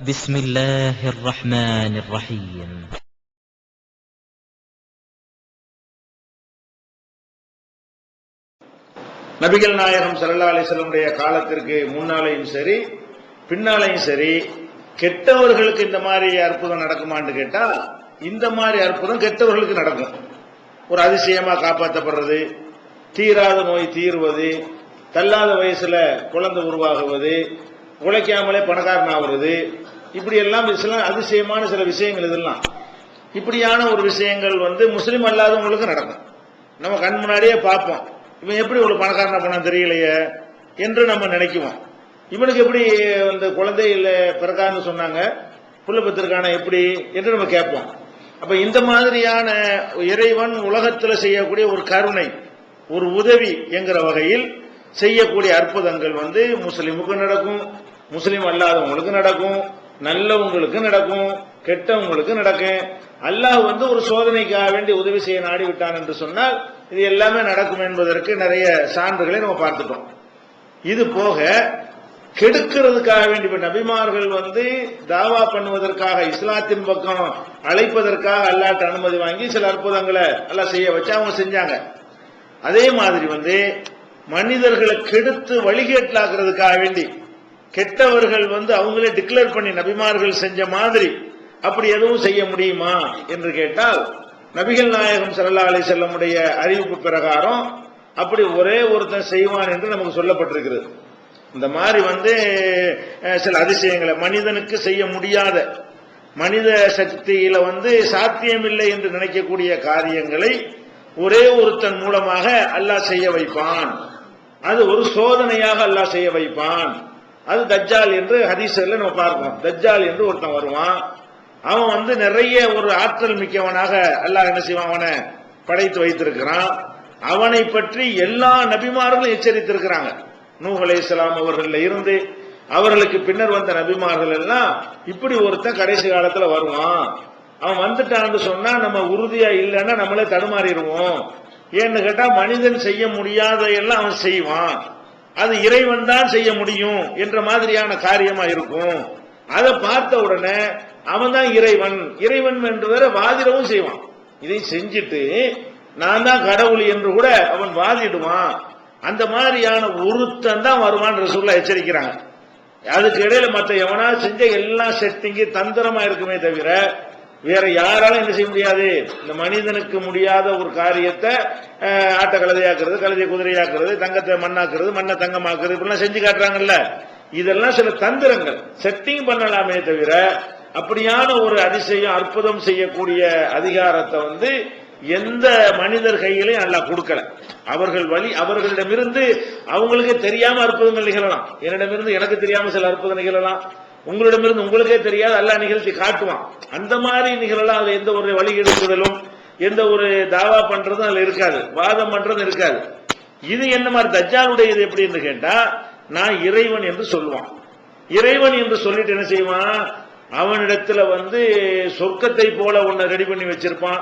بسم الله الرحمن الرحيم நபிகள் நாயகம் ஸல்லல்லாஹு அலைஹி வஸல்லமுடைய காலத்திற்கு முன்னாலையும் சரி பின்னாலையும் சரி கெட்டவர்களுக்கு இந்த மாதிரி அற்புதம் நடக்குமான்னு கேட்டா இந்த மாதிரி அற்புதம் கெட்டவர்களுக்கு நடக்கும் ஒரு அதிசயமா காப்பாற்றப்படுறது தீராத நோய் தீர்வது தள்ளாத வயசுல குழந்தை உருவாகுவது உழைக்காமலே பணக்காரன் ஆகுறது இப்படி எல்லாம் சில அதிசயமான சில விஷயங்கள் இதெல்லாம். இப்படியான ஒரு விஷயங்கள் வந்து முஸ்லீம் அல்லாதவங்களுக்கு நடக்கும். நம்ம கண் முன்னாடியே பார்ப்போம். இவன் எப்படி ஒரு பணக்காரனா போனான் தெரியலையே என்று நம்ம நினைக்குவோம். இவனுக்கு எப்படி அந்த குழந்தை இல்ல பிறக்கான்னு சொன்னாங்க புள்ள பெற்றிருக்கான எப்படி என்று நம்ம கேட்போம். அப்ப இந்த மாதிரியான இறைவன் உலகத்துல செய்யக்கூடிய ஒரு கருணை ஒரு உதவி என்கிற வகையில் செய்யக்கூடிய அற்புதங்கள் வந்து முஸ்லிமுக்கு நடக்கும். முஸ்லீம் அல்லாதவங்களுக்கு நடக்கும் நல்லவங்களுக்கு நடக்கும் கெட்டவங்களுக்கு நடக்கும். அல்லாஹ் வந்து ஒரு சோதனைக்காக வேண்டி உதவி செய்ய நாடி விட்டான் என்று சொன்னால் இது எல்லாமே நடக்கும் என்பதற்கு நிறைய சான்றுகளை நம்ம பார்த்துட்டோம் இது போக கெடுக்கிறதுக்காக வேண்டி இப்ப நபிமார்கள் வந்து தாவா பண்ணுவதற்காக இஸ்லாத்தின் பக்கம் அழைப்பதற்காக அல்லாட்ட அனுமதி வாங்கி சில அற்புதங்களை எல்லாம் செய்ய வச்சு அவங்க செஞ்சாங்க. அதே மாதிரி வந்து மனிதர்களை கெடுத்து வழிகேட்டலாக்குறதுக்காக வேண்டி கெட்டவர்கள் வந்து அவங்களே டிக்ளேர் பண்ணி நபிமார்கள் செஞ்ச மாதிரி அப்படி எதுவும் செய்ய முடியுமா என்று கேட்டால் நபிகள் நாயகம் சல்லா அலி செல்லமுடைய அறிவிப்பு பிரகாரம் அப்படி ஒரே ஒருத்தன் செய்வான் என்று நமக்கு சொல்லப்பட்டிருக்கிறது. இந்த மாதிரி வந்து சில அதிசயங்களை மனிதனுக்கு செய்ய முடியாத மனித சக்தியில வந்து சாத்தியமில்லை என்று நினைக்கக்கூடிய காரியங்களை ஒரே ஒருத்தன் மூலமாக அல்லாஹ் செய்ய வைப்பான். அது ஒரு சோதனையாக அல்லாஹ் செய்ய வைப்பான். அது தஜ்ஜால் என்று ஹதீஸ்ல நம்ம பார்க்கிறோம் தஜ்ஜால் என்று ஒருத்தன் வருவான். அவன் வந்து நிறைய ஒரு ஆற்றல் மிக்கவனாக அல்லாஹ் என்ன செய்வான்? அவனை படைத்து வைத்திருக்கிறான். அவனை பற்றி எல்லா நபிமார்களும் எச்சரித்திருக்கிறாங்க. நூஹ் இஸ்லாம் அவர்கள் இருந்து அவர்களுக்கு பின்னர் வந்த நபிமார்கள் எல்லாம் இப்படி ஒருத்தன் கடைசி காலத்துல வருவான். அவன் வந்துட்டான்னு சொன்னா நம்ம உறுதியா இல்லைன்னா நம்மளே தடுமாறிடுவோம். ஏன்னு கேட்டா மனிதன் செய்ய முடியாத எல்லாம் அவன் செய்வான். அது இறைவன் தான் செய்ய முடியும் என்ற மாதிரியான காரியமா இருக்கும். அதை பார்த்த உடனே அவன் தான் இறைவன். இறைவன் என்று வேற வாதிடவும் செய்வான். இதை செஞ்சுட்டு நான் தான் கடவுள் என்று கூட அவன் வாதிடுவான். அந்த மாதிரியான ஒருத்தன் தான் வருவான் ரசூல்லா எச்சரிக்கிறாங்க. அதுக்கு இடையில மற்ற எவனா செஞ்ச எல்லாம் செட்டிங்கி தந்திரமா இருக்குமே தவிர வேற யாராலும் என்ன செய்ய முடியாது? இந்த மனிதனுக்கு முடியாத ஒரு காரியத்தை ஆட்டை கழுதையாக்குறது கழுதையை குதிரையாக்குறது தங்கத்தை மண்ணாக்குறது மண்ணை தங்கமாக்குறது இப்படிலாம் செஞ்சு காட்டுறாங்கல்ல. இதெல்லாம் சில தந்திரங்கள். செட்டிங் பண்ணலாமே தவிர அப்படியான ஒரு அதிசயம் அற்புதம் செய்யக்கூடிய அதிகாரத்தை வந்து எந்த மனிதர் கையிலையும் நல்லா கொடுக்கல. அவர்கள் வழி அவர்களிடமிருந்து அவங்களுக்கே தெரியாம அற்புதங்கள் நிகழலாம். என்னிடமிருந்து எனக்கு தெரியாம சில அற்புதம் நிகழலாம். உங்களிடமிருந்து உங்களுக்கே தெரியாது அல்லாஹ் நிகழ்த்தி காட்டுவான். அந்த மாதிரி நிகழலாம். அதுல எந்த ஒரு வழி எடுக்குதலும் எந்த ஒரு தாவா பண்றதும் அதுல இருக்காது. வாதம் பண்றதும் இருக்காது. இது என்ன மாதிரி? தஜ்ஜாலுடைய இது எப்படின்னு கேட்டா நான் இறைவன் என்று சொல்லுவான். இறைவன் என்று சொல்லிட்டு என்ன செய்வான்? அவனிடத்துல வந்து சொர்க்கத்தை போல உன்னை ரெடி பண்ணி வச்சிருப்பான்.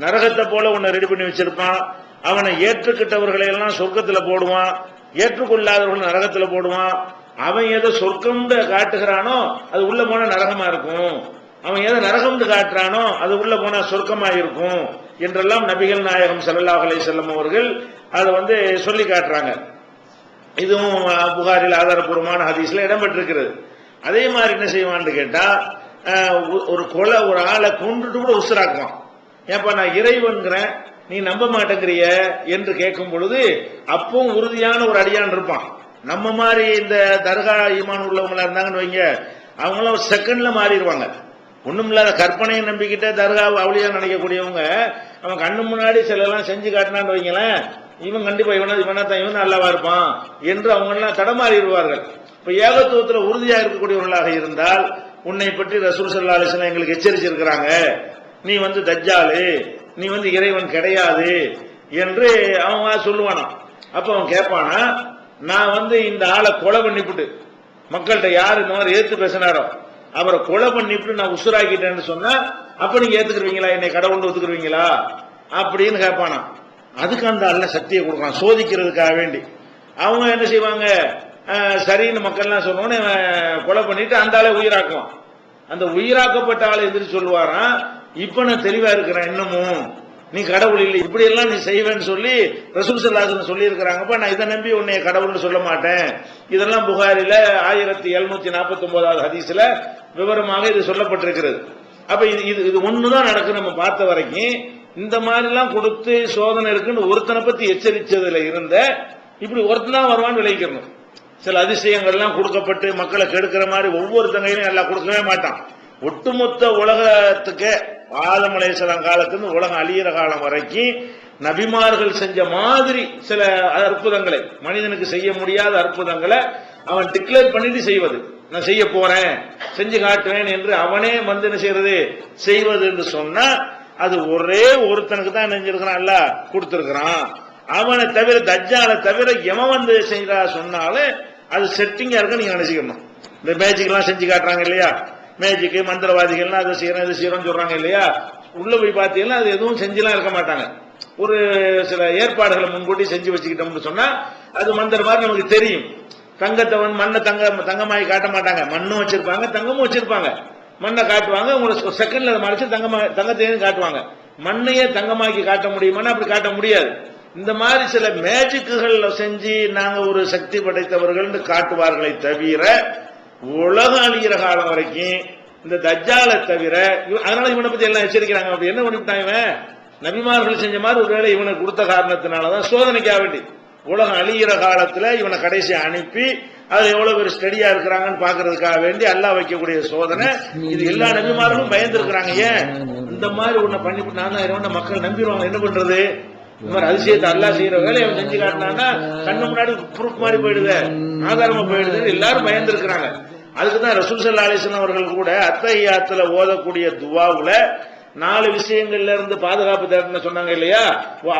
நரகத்தை போல உன்னை ரெடி பண்ணி வச்சிருப்பான். அவனை ஏற்றுக்கிட்டவர்களை எல்லாம் சொர்க்கத்துல போடுவான். ஏற்றுக்கொள்ளாதவர்கள் நரகத்துல போடுவான். அவன் ஏதோ சொர்க்கம் காட்டுகிறானோ அது உள்ள போன நரகமா இருக்கும். அவன் எதை நரகம்னு காட்டுறானோ அது உள்ள போனா சொர்க்கமா இருக்கும் என்றெல்லாம் நபிகள் நாயகம் ஸல்லல்லாஹு அலைஹி செல்லம் அவர்கள் அதை வந்து சொல்லி காட்டுறாங்க. இதுவும் புகாரில் ஆதாரப்பூர்வமான ஹதீஸ்ல இடம்பெற்றிருக்கிறது. அதே மாதிரி என்ன செய்வான்னு கேட்டா ஒரு கொலை ஒரு ஆளை கொண்டுட்டு கூட உசுராக்குவான். ஏப்பா நான் இறைவன்கிறேன் நீ நம்ப மாட்டேங்கிறிய என்று கேட்கும் பொழுது அப்பவும் உறுதியான ஒரு அடியான் இருப்பான். நம்ம மாதிரி இந்த தர்கா ஈமான் உள்ளவங்களா இருந்தாங்கன்னு வைங்க அவங்களாம் ஒரு செகண்ட்ல மாறிடுவாங்க. ஒண்ணும் இல்லாத கற்பனையை நம்பிக்கிட்டே தர்கா அவளியா நினைக்கக்கூடியவங்க அவன் கண்ணு முன்னாடி சிலலாம் செஞ்சு காட்டினான்னு வைங்களேன் இவன் கண்டிப்பா இவனா இவனா தான் இவன் நல்லாவா இருப்பான் என்று அவங்க எல்லாம் தடமாறிடுவார்கள். இப்ப ஏகத்துவத்துல உறுதியா இருக்கக்கூடியவர்களாக இருந்தால் உன்னை பற்றி ரசூல் சல்லா அலிஸ்லாம் எங்களுக்கு எச்சரிச்சிருக்கிறாங்க. நீ வந்து தஜ்ஜாலு நீ வந்து இறைவன் கிடையாது என்று அவங்க சொல்லுவானாம். அப்ப அவன் கேட்பானா நான் வந்து இந்த ஆளை கொலை பண்ணிவிட்டு மக்கள்கிட்ட யார் இந்த மாதிரி ஏத்து பேசினாரோ அவரை கொலை பண்ணிட்டு நான் உசுராக்கிட்டேன்னு சொன்னா அப்ப நீங்க ஏத்துக்குருவீங்களா? என்னை கடவுள் ஒத்துக்குருவீங்களா? அப்படின்னு கேட்பானா அதுக்கு அந்த அல்ல சக்தியை கொடுக்கலாம் சோதிக்கிறதுக்காக வேண்டி. அவங்க என்ன செய்வாங்க? சரின்னு மக்கள்லாம் சொன்னோன்னே கொலை பண்ணிட்டு அந்த ஆளை உயிராக்குவான். அந்த உயிராக்கப்பட்ட ஆளை எதிர்த்து சொல்லுவாராம். இப்ப நான் தெளிவா இருக்கிறேன். இன்னமும் நீ கடவுள் இல்லை இப்படி எல்லாம் நீ செய்வேன்னு சொல்லி ரசூல் சல்லாசன் நான் இதை நம்பி உன்னைய கடவுள்னு சொல்ல மாட்டேன். இதெல்லாம் புகாரில ஆயிரத்தி எழுநூத்தி நாற்பத்தி ஒன்பதாவது ஹதீஸ்ல விவரமாக இது சொல்லப்பட்டிருக்கிறது. அப்ப இது இது இது ஒண்ணுதான் நடக்கு நம்ம பார்த்த வரைக்கும். இந்த மாதிரி எல்லாம் கொடுத்து சோதனை இருக்குன்னு ஒருத்தனை பத்தி எச்சரிச்சதுல இருந்த இப்படி ஒருத்தன் தான் வருவான்னு விளைவிக்கணும் சில அதிசயங்கள்லாம் கொடுக்கப்பட்டு மக்களை கெடுக்கிற மாதிரி ஒவ்வொருத்தங்கையிலும் எல்லாம் கொடுக்கவே மாட்டான். ஒட்டுமொத்த உலகத்துக்கு ஆதம் அலைஹிஸ்ஸலாம் காலத்திலிருந்து உலகம் அழியிற காலம் வரைக்கும் நபிமார்கள் செஞ்ச மாதிரி சில அற்புதங்களை மனிதனுக்கு செய்ய முடியாத அற்புதங்களை அவன் டிக்ளேர் பண்ணிட்டு செய்வது. நான் செய்ய போறேன் செஞ்சு காட்டுவேன் என்று அவனே வந்து என்ன செய்யறது? செய்வது என்று சொன்னா அது ஒரே ஒருத்தனுக்கு தான் நெஞ்சிருக்கிறான் அல்ல கொடுத்திருக்கிறான். அவனை தவிர தஜ்ஜாலை தவிர எவன் வந்து செய்யறா சொன்னாலும் அது செட்டிங்கா இருக்கு நீங்க நினைச்சுக்கணும். இந்த மேஜிக் எல்லாம் செஞ்சு காட்டுறாங்க இல்லையா? மேஜிக்கு மந்திரவாதிகள்லாம் அதை செய்யறோம் இதை செய்யறோம் சொல்றாங்க இல்லையா? உள்ள போய் பார்த்தீங்கன்னா அது எதுவும் செஞ்சுலாம் இருக்க மாட்டாங்க. ஒரு சில ஏற்பாடுகளை முன்கூட்டி செஞ்சு வச்சுக்கிட்டோம்னு சொன்னா அது மந்திர மாதிரி நமக்கு தெரியும். தங்கத்தை வந்து மண்ணை தங்க தங்கமாயி காட்ட மாட்டாங்க. மண்ணும் வச்சிருப்பாங்க தங்கமும் வச்சிருப்பாங்க. மண்ணை காட்டுவாங்க உங்களை ஒரு செகண்ட்ல மறைச்சு தங்கமா தங்கத்தையும் காட்டுவாங்க. மண்ணையே தங்கமாக்கி காட்ட முடியுமான்னா அப்படி காட்ட முடியாது. இந்த மாதிரி சில மேஜிக்குகள் செஞ்சு நாங்க ஒரு சக்தி படைத்தவர்கள் காட்டுவார்களை தவிர உலகம் அழிகிற காலம் வரைக்கும் இந்த தஜ்ஜாலை தவிர அதனால இவனை பத்தி எல்லாம் எச்சரிக்கிறாங்க. அப்படி என்ன பண்ணிவிட்டாங்க இவன்? நபிமார்கள் செஞ்ச மாதிரி ஒருவேளை இவனை கொடுத்த காரணத்தினாலதான் சோதனைக்காக வேண்டி. உலகம் அழிகிற காலத்துல இவனை கடைசி அனுப்பி அது எவ்வளவு பேர் ஸ்டடியா இருக்கிறாங்கன்னு பாக்குறதுக்காக வேண்டி அல்லாஹ் வைக்கக்கூடிய சோதனை. இது எல்லா நபிமார்களும் பயந்து இருக்கிறாங்க ஏன்? இந்த மாதிரி உன்னை பண்ணி நான் தான் மக்கள் நம்பிடுவாங்க என்ன பண்றது? இந்த மாதிரி அதிசயத்தை அல்லாஹ் செய்யற வேலையை அவன் செஞ்சு காட்டினான்னா கண்ணு முன்னாடி ப்ரூஃப் மாதிரி போயிடுது ஆதாரமா போயிடுது எல்லாரும் பயந்து இருக்கிறாங்க அதுக்கு தான் ரசூல் சல்லா அலிஸ்லாம் அவர்கள் கூட அத்தையாத்துல ஓதக்கூடிய துவாவுல நாலு விஷயங்கள்ல இருந்து பாதுகாப்பு தேடணும் சொன்னாங்க இல்லையா?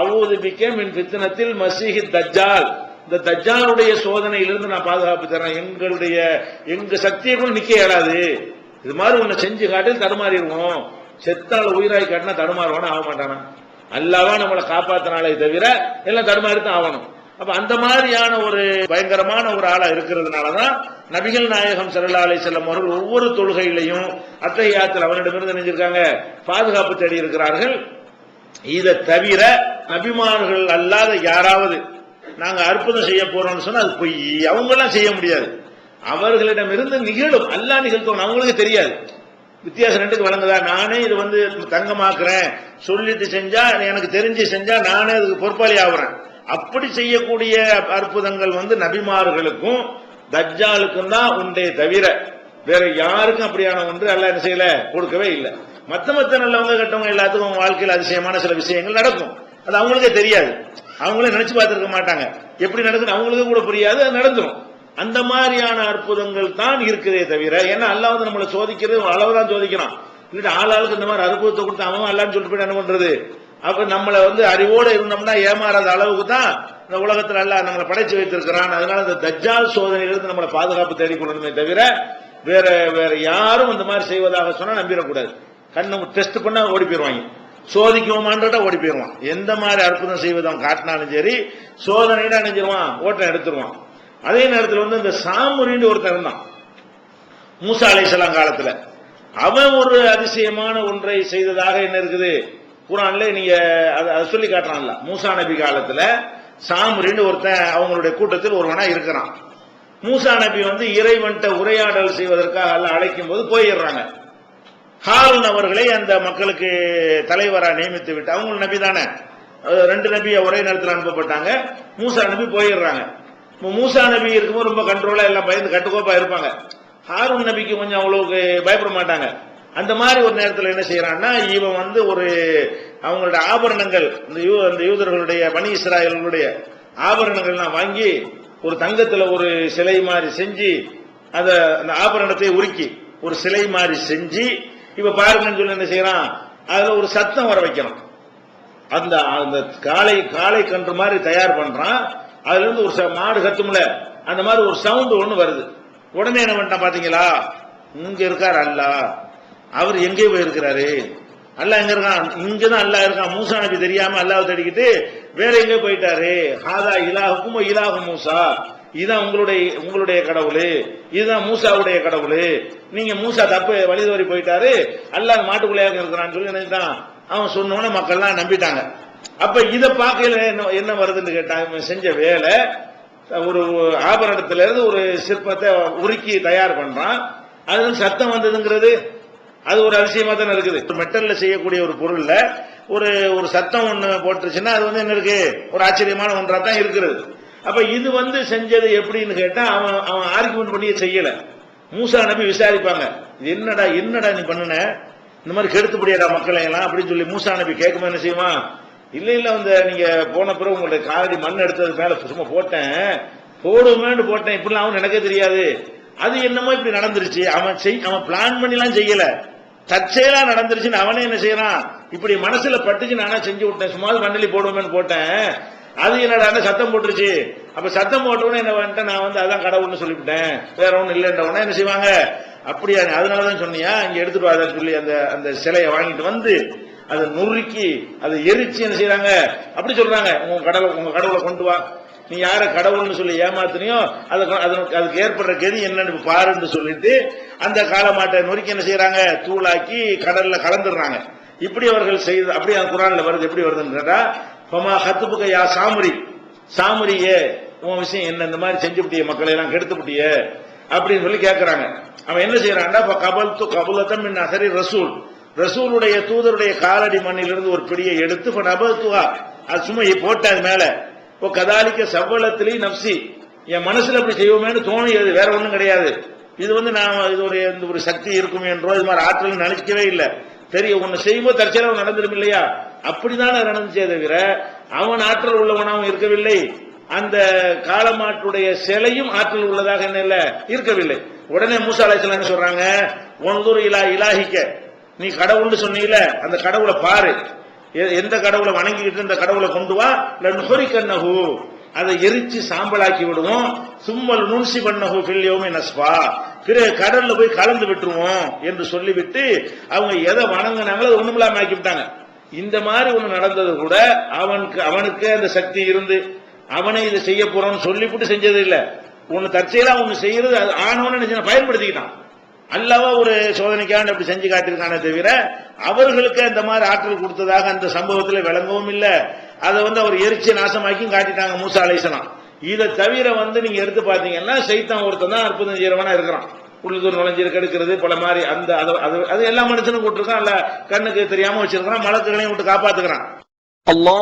அவ்வூது பிக்கே மின் பித்தனத்தில் மசீஹி தஜ்ஜால். இந்த தஜ்ஜாலுடைய சோதனையிலிருந்து நான் பாதுகாப்பு தரேன். எங்களுடைய எங்க சக்தியை கூட நிக்க இயலாது. இது மாதிரி உன்னை செஞ்சு காட்டி தடுமாறிடுவோம். செத்தால் உயிராய் காட்டினா தடுமாறுவானா? ஆக மாட்டானா அல்லாவா நம்மளை காப்பாத்தினாலே தவிர எல்லாம் தடுமாறி தான் ஆகணும். அப்ப அந்த மாதிரியான ஒரு பயங்கரமான ஒரு ஆளா இருக்கிறதுனாலதான் நபிகள் நாயகம் ஸல்லல்லாஹு அலை செல்லம் அவர்கள் ஒவ்வொரு தொழுகையிலையும் அத்தையாத்தில் அவனிடமிருந்து நினைஞ்சிருக்காங்க பாதுகாப்பு தேடி இருக்கிறார்கள். இதை தவிர நபிமார்கள் அல்லாத யாராவது நாங்க அற்புதம் செய்ய போறோம்னு சொன்னா அது பொய். அவங்க எல்லாம் செய்ய முடியாது. அவர்களிடமிருந்து நிகழும். அல்லா நிகழ்த்தணும் அவங்களுக்கு தெரியாது. வித்தியாசம் ரெண்டுக்கு வழங்குதா நானே இது வந்து தங்கமாக்குறேன். சொல்லிட்டு செஞ்சா எனக்கு தெரிஞ்சு செஞ்சா நானே அதுக்கு பொறுப்பாளி ஆகுறேன். அப்படி செய்யக்கூடிய அற்புதங்கள் வந்து நபிமார்களுக்கும் தஜ்ஜாலுக்கும் தான் உண்டே தவிர வேற யாருக்கும் அப்படியான ஒன்று அல்ல என்ன செய்யல? கொடுக்கவே இல்லை. மத்த மத்த நல்லவங்க கட்டவங்க எல்லாத்துக்கும் வாழ்க்கையில் அதிசயமான சில விஷயங்கள் நடக்கும். அது அவங்களுக்கே தெரியாது. அவங்களே நினைச்சு பார்த்துருக்க மாட்டாங்க. எப்படி நடக்குது அவங்களுக்கு கூட புரியாது அது நடந்துடும் அந்த மாதிரியான அற்புதங்கள் தான் இருக்கிறதே தவிர ஏன்னா அல்லாஹ் வந்து நம்மளை சோதிக்கிறது அளவு தான் சோதிக்கிறான். இல்லாட்டி ஆளாளுக்கு இந்த மாதிரி அற்புதத்தை கொடுத்து அவன் அல்லான்னு சொல்லிட்டு போய் என்ன பண்றது? அப்ப நம்மளை வந்து அறிவோட இருந்தோம்னா ஏமாறாத அளவுக்கு தான் இந்த உலகத்துல எல்லாம் நம்மளை படைச்சு வைத்திருக்கிறான். அதனால இந்த தஜ்ஜால் சோதனையிலிருந்து நம்மளை பாதுகாப்பு தேடிக்கொள்ளணுமே தவிர வேற வேற யாரும் இந்த மாதிரி செய்வதாக சொன்னா நம்பிடக்கூடாது. கண்ணு டெஸ்ட் பண்ணா ஓடி போயிருவாங்க. சோதிக்குவோமான்றத ஓடி போயிருவான். எந்த மாதிரி அற்புதம் செய்வது அவன் காட்டினாலும் சரி சோதனைனா அணிஞ்சிருவான் ஓட்டம் எடுத்துருவான். அதே நேரத்தில் வந்து இந்த சாமுரின்னு ஒருத்தன் இருந்தான். மூசா அலைஹிஸ்ஸலாம் காலத்துல. அவன் ஒரு அதிசயமான ஒன்றை செய்ததாக என்ன இருக்குது? குரான்ல நீங்க அதை அதை சொல்லி காட்டுறான்ல. மூசா நபி காலத்துல சாமுரின்னு ஒருத்தன் அவங்களுடைய கூட்டத்தில் ஒருவனா இருக்கிறான். மூசா நபி வந்து இறைவன்ட்ட உரையாடல் செய்வதற்காக எல்லாம் அழைக்கும் போது போயிடுறாங்க. ஹாரூன் அவர்களை அந்த மக்களுக்கு தலைவராக நியமித்து விட்டு அவங்க நபி தானே. ரெண்டு நபி ஒரே நேரத்தில் அனுப்பப்பட்டாங்க. மூசா நபி போயிடுறாங்க. மூசா நபி இருக்கும்போது ரொம்ப கண்ட்ரோலா எல்லாம் பயந்து கட்டுக்கோப்பா இருப்பாங்க. ஹாரூன் நபிக்கு கொஞ்சம் அவ்வளவுக்கு பயப்பட மாட்டாங்க. அந்த மாதிரி ஒரு நேரத்தில் என்ன செய்யறான்னா இவன் வந்து ஒரு அவங்களோட ஆபரணங்கள் இந்த யூ அந்த யூதர்களுடைய பனி இஸ்ராயல்களுடைய ஆபரணங்கள்லாம் வாங்கி ஒரு தங்கத்தில் ஒரு சிலை மாதிரி செஞ்சு அதை அந்த ஆபரணத்தை உருக்கி ஒரு சிலை மாதிரி செஞ்சு இப்ப பாருங்கன்னு சொல்லி என்ன செய்யறான் அதுல ஒரு சத்தம் வர வைக்கிறான் அந்த அந்த காளை காளை கன்று மாதிரி தயார் பண்றான் அதுல இருந்து ஒரு ச- மாடு கத்தும்ல அந்த மாதிரி ஒரு சவுண்ட் ஒண்ணு வருது. உடனே என்ன பண்ணிட்டான் பாத்தீங்களா? இங்க இருக்கார் அல்லா. அவர் எங்கே போயிருக்கிறாரு. அல்லாஹ் எங்க இருக்கான்? இங்கதான் அல்லாஹ் இருக்கான். மூசா நபி தெரியாம அல்லாஹ் தேடிக்கிட்டு வேற எங்க போயிட்டாரு. ஹாதா இலாஹுக்கும் இலாஹு மூசா. இதுதான் உங்களுடைய உங்களுடைய கடவுள். இதுதான் மூசாவுடைய கடவுள். நீங்க மூசா தப்பு வழி தவறி போயிட்டாரு. அல்லாஹ் மாட்டுக்குள்ளே இருக்கிறான்னு சொல்லி நினைச்சான் அவன் சொன்னோன்னே மக்கள்லாம் நம்பிட்டாங்க. அப்ப இதை பார்க்கல என்ன என்ன வருதுன்னு கேட்டாங்க செஞ்ச வேலை ஒரு ஆபரணத்துல இருந்து ஒரு சிற்பத்தை உருக்கி தயார் பண்றான். அது சத்தம் வந்ததுங்கிறது அது ஒரு அதிசயமா தானே இருக்குது. ஒரு மெட்டல்ல செய்யக்கூடிய ஒரு பொருள்ல ஒரு ஒரு சத்தம் ஒண்ணு போட்டுருச்சுன்னா அது வந்து என்ன இருக்கு? ஒரு ஆச்சரியமான ஒன்றா தான் இருக்கிறது. அப்ப இது வந்து செஞ்சது எப்படின்னு கேட்டா அவன் அவன் ஆர்குமெண்ட் பண்ணியே செய்யல. மூசா நபி விசாரிப்பாங்க. இது என்னடா என்னடா நீ பண்ணுன? இந்த மாதிரி கெடுத்துப்படியாடா மக்களை எல்லாம் அப்படின்னு சொல்லி மூசா நபி கேட்கும் என்ன செய்வான் இல்ல இல்ல வந்து நீங்க போன பிறகு உங்களுடைய காலடி மண் எடுத்தது மேல சும்மா போட்டேன். போடுமேன்னு போட்டேன். இப்படிலாம் அவன் எனக்கே தெரியாது. அது என்னமோ இப்படி நடந்துருச்சு. அவன் செய் அவன் பிளான் பண்ணிலாம் செய்யல. தற்செயலா நடந்துருச்சுன்னு அவனே என்ன செய்யறான்? இப்படி மனசுல பட்டுச்சு நானா செஞ்சு விட்டேன். சும்மா மண்ணலி போடுவேன்னு போட்டேன். அது என்னடா சத்தம் போட்டுருச்சு. அப்ப சத்தம் போட்ட உடனே என்ன பண்ணிட்டேன்? நான் வந்து அதான் கடவுள்னு சொல்லிவிட்டேன். வேற ஒன்றும் இல்லைன்றவனே என்ன செய்வாங்க? அப்படியா அதனாலதான் சொன்னியா? இங்க எடுத்துட்டு வாத சொல்லி அந்த அந்த சிலையை வாங்கிட்டு வந்து அதை நுறுக்கி அதை எரிச்சு என்ன செய்யறாங்க அப்படி சொல்றாங்க. உங்க கடவுள் உங்க கடவுளை கொண்டு வா. நீ யார கடவுள்னு சொல்லி ஏமாத்தினியோ அதுக்கு அதனுக்கு அதுக்கு ஏற்படுற கதி என்னன்னு பாருன்னு சொல்லிட்டு அந்த காலமாட்டை நொறுக்கி என்ன செய்யறாங்க தூளாக்கி கடல்ல கலந்துடுறாங்க. இப்படி அவர்கள் செய்த அப்படி அந்த குரான்ல வருது எப்படி வருதுன்னு கேட்டா பமா ஹத்துப்புக யா சாமுரி. சாமுரியே உன் விஷயம் என்ன இந்த மாதிரி செஞ்சுபிட்டிய மக்களை எல்லாம் கெடுத்துப்பிட்டிய அப்படின்னு சொல்லி கேட்கறாங்க அவன் என்ன செய்யறான்டா கபல் து கபுலத்தம் மின் அசரி ரசூல். ரசூலுடைய தூதருடைய காலடி மண்ணிலிருந்து ஒரு பிடியை எடுத்து நபத்துவா அது சும்மா போட்ட அது மேல. இப்போ கதாலிக்க சவ்வளத்திலே நப்சி. என் மனசுல அப்படி செய்வோமேனு தோணியது வேற ஒன்றும் கிடையாது. இது வந்து நான் இது ஒரு இந்த ஒரு சக்தி இருக்கும் என்றோ இது மாதிரி ஆற்றல் நினைக்கவே இல்லை. தெரியும் ஒன்னு செய்யும்போது தற்செயலாக நடந்துடும் இல்லையா? அப்படிதான் நடந்துச்சே தவிர அவன் ஆற்றல் உள்ளவனாகவும் இருக்கவில்லை. அந்த காலமாட்டுடைய சிலையும் ஆற்றல் உள்ளதாக என்ன இல்ல? இருக்கவில்லை. உடனே மூசா அலைஹிஸ்ஸலாம் சொல்றாங்க? ஒன்தூர் இலா இலாகிக்க நீ கடவுள்னு சொன்னீல அந்த கடவுளை பாரு. எந்த கடவுளை வணங்கிக்கிட்டு இந்த கடவுளை கொண்டு வா. நுகரி கண்ணகு அதை எரிச்சு சாம்பலாக்கி விடுவோம். சும்மல் நுண்சி பண்ணகு ஃபில்யோமே நஸ்பா பிறகு கடல்ல போய் கலந்து விட்டுருவோம் என்று சொல்லிவிட்டு அவங்க எதை வணங்கினாங்களோ அதை ஒண்ணுமில்லாம ஆக்கி விட்டாங்க. இந்த மாதிரி ஒண்ணு நடந்தது கூட அவனுக்கு அவனுக்கு அந்த சக்தி இருந்து அவனை இதை செய்ய போறோம்னு சொல்லிவிட்டு செஞ்சது இல்லை. ஒன்னு தற்செயலா ஒன்னு செய்யறது அது பயன்படுத்திக்கிட்டான். அல்லவா ஒரு சோதனைக்கான அப்படி செஞ்சு காட்டியிருக்கானே தவிர அவர்களுக்கு அந்த மாதிரி ஆற்றல் கொடுத்ததாக அந்த சம்பவத்தில் விளங்கவும் இல்லை. அதை வந்து அவர் எரிச்சு நாசமாக்கியும் காட்டிட்டாங்க மூசா அலைசலாம் இதை தவிர வந்து நீங்க எடுத்து பார்த்தீங்கன்னா சைத்தான் ஒருத்தன் தான் அற்புதம் செய்யறவனா இருக்கிறான். உள்ளுதூர் நுழைஞ்சிருக்கு எடுக்கிறது பல மாதிரி அந்த அது எல்லா மனுஷனும் கூட்டிருக்கான் இல்ல கண்ணுக்கு தெரியாம வச்சிருக்கான் மலக்குகளையும் விட்டு காப்பாத்துக்கிறான் அல்லா